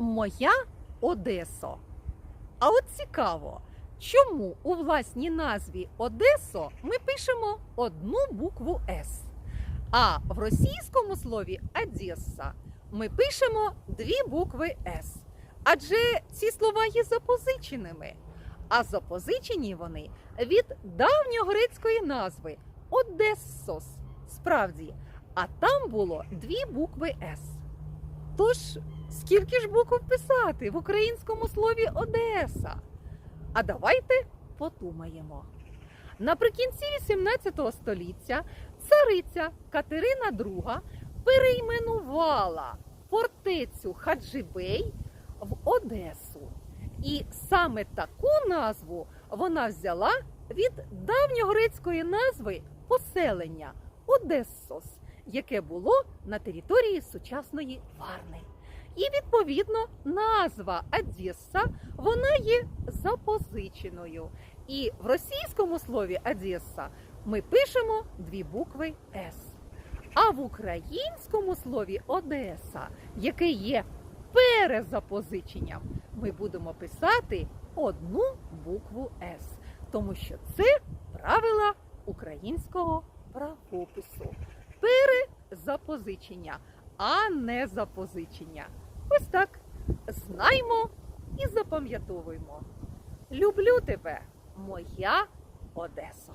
Моя Одесо. А от цікаво, чому у власній назві Одесо ми пишемо одну букву С, а в російському слові Одеса ми пишемо дві букви С. Адже ці слова є запозиченими. А запозичені вони від давньогрецької назви Одессос. Справді, а там було дві букви С. Тож, скільки ж букв писати в українському слові Одеса? А давайте подумаємо. Наприкінці XVIII століття цариця Катерина II перейменувала фортецю Хаджибей в Одесу. І саме таку назву вона взяла від давньогрецької назви поселення Одессос, яке було на території сучасної Варни. І відповідно назва Одеса вона є запозиченою. І в російському слові Одеса ми пишемо дві букви С. А в українському слові Одеса, яке є перезапозиченням, ми будемо писати одну букву С, тому що це правила українського правопису. Перезапозичення, а не запозичення. Ось так. Знаймо і запам'ятовуємо. Люблю тебе, моя Одесо.